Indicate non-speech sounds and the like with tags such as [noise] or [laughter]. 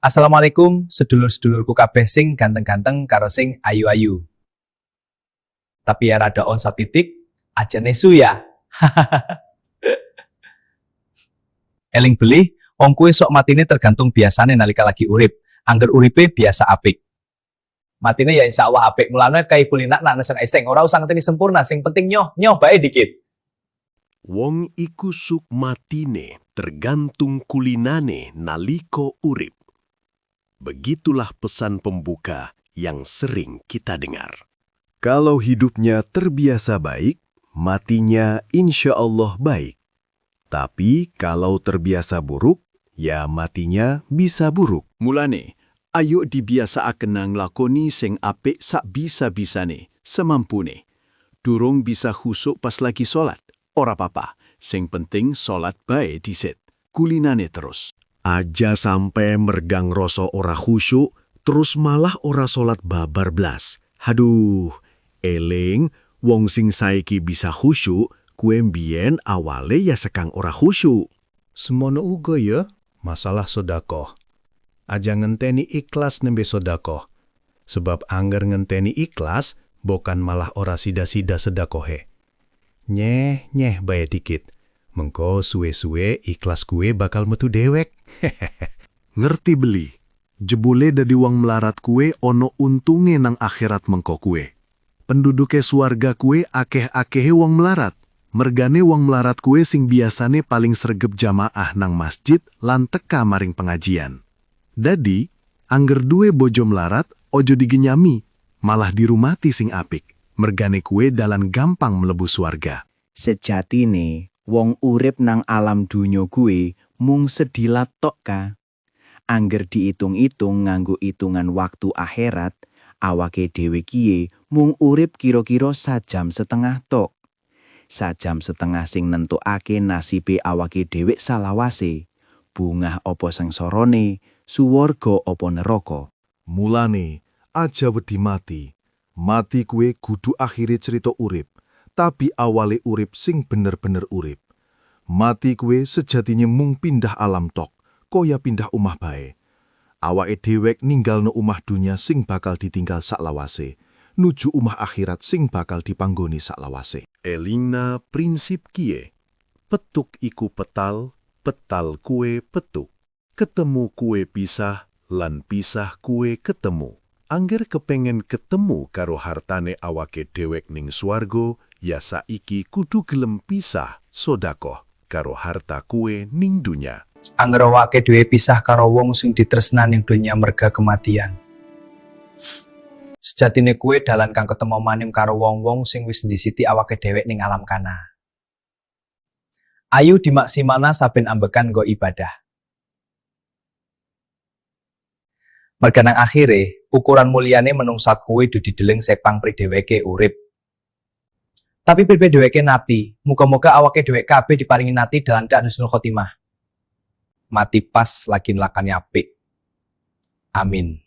Assalamualaikum sedulur-sedulurku kabeh sing ganteng-ganteng karo sing ayu-ayu. Tapi ya rada on titik aja nesu ya. [laughs] Eling beli, wong kuwi sok matine tergantung biasane nalika lagi urip. Angger uripe biasa apik. Matine ya insya Allah apik. Mulane kayak kulina nak neseng eseng. Ora usah ngenteni sempurna, sing penting nyoh, nyoh bae dikit. Wong iku suk matine tergantung kulinane naliko urip. Begitulah pesan pembuka yang sering kita dengar. Kalau hidupnya terbiasa baik, matinya insya Allah baik. Tapi kalau terbiasa buruk, ya matinya bisa buruk. Mulane, ayo dibiasaaken nang lakoni sing apik sak bisa-bisane, semampune. Durung bisa husuk pas lagi sholat, ora papa. Sing penting sholat bae disit. Kulinane terus. Aja sampai mergang rasa ora khusyuk, terus malah ora salat babar blas. Haduh, eling wong sing saiki bisa khusyuk, kue mbien awale ya sekang ora khusyuk. Semono uga ya, masalah sodakoh. Aja ngenteni ikhlas nembe sodakoh. Sebab angger ngenteni ikhlas, bukan malah ora sida-sida sedakohe. Nyeh, nyeh bayar dikit. Mengko suwe-suwe ikhlas kue bakal metu dewek. [laughs] Ngerti beli, jebule dadi wong melarat kue ono untunge nang akhirat mengko kue. Penduduke suarga kue akeh-akehe wong melarat. Mergane wong melarat kue sing biasane paling sregep jamaah nang masjid lan teka maring pengajian. Dadi, angger duwe bojo melarat, ojo digenyami, malah dirumati sing apik. Mergane kue dalan gampang mlebu suarga. Sejatine wong urip nang alam donya kuwi mung sedilat tok ka. Angger diitung-itung nganggo itungan waktu akhirat, awake dhewe kiye mung urip kira-kira sajam setengah tok. Sajam setengah sing nentokake nasibe awake dhewe salawase. Bungah apa sengsorone, suwarga apa neraka. Mulane, aja wedi mati. Mati kue kudu akhiri cerita urip, tapi awale urip sing bener-bener urip. Mati kue sejatinya mung pindah alam tok, koya pindah umah bae. Dewek ninggalno umah dunya sing bakal ditinggal saklawase, nuju umah akhirat sing bakal dipanggoni saklawase. Elingna prinsip kie. Petuk iku petal, petal kue petuk. Ketemu kue pisah, lan pisah kue ketemu. Angger kepengen ketemu karo hartane awake dewek ning swargo, ya saiki kudu gelem pisah sodakoh karo harta kue ning dunya. Angger awake dhewe pisah karo wong sing ditresnani ning donya merga kematian. Sejatine kue dalan kang ketemu manim karo wong-wong sing wis ndisiti awake dhewe ning alam kana. Ayu dimaksimana saben ambekan go ibadah. Merga nang akhire, ukuran mulyane menungsa kuwe dudu dideleng sepang pridheweke urip. Tapi pipi dheweke nati, muga-muga awake dhewek kabeh diparingi nati dalam dak husnul khotimah. Mati pas lagi nglakani apik. Amin.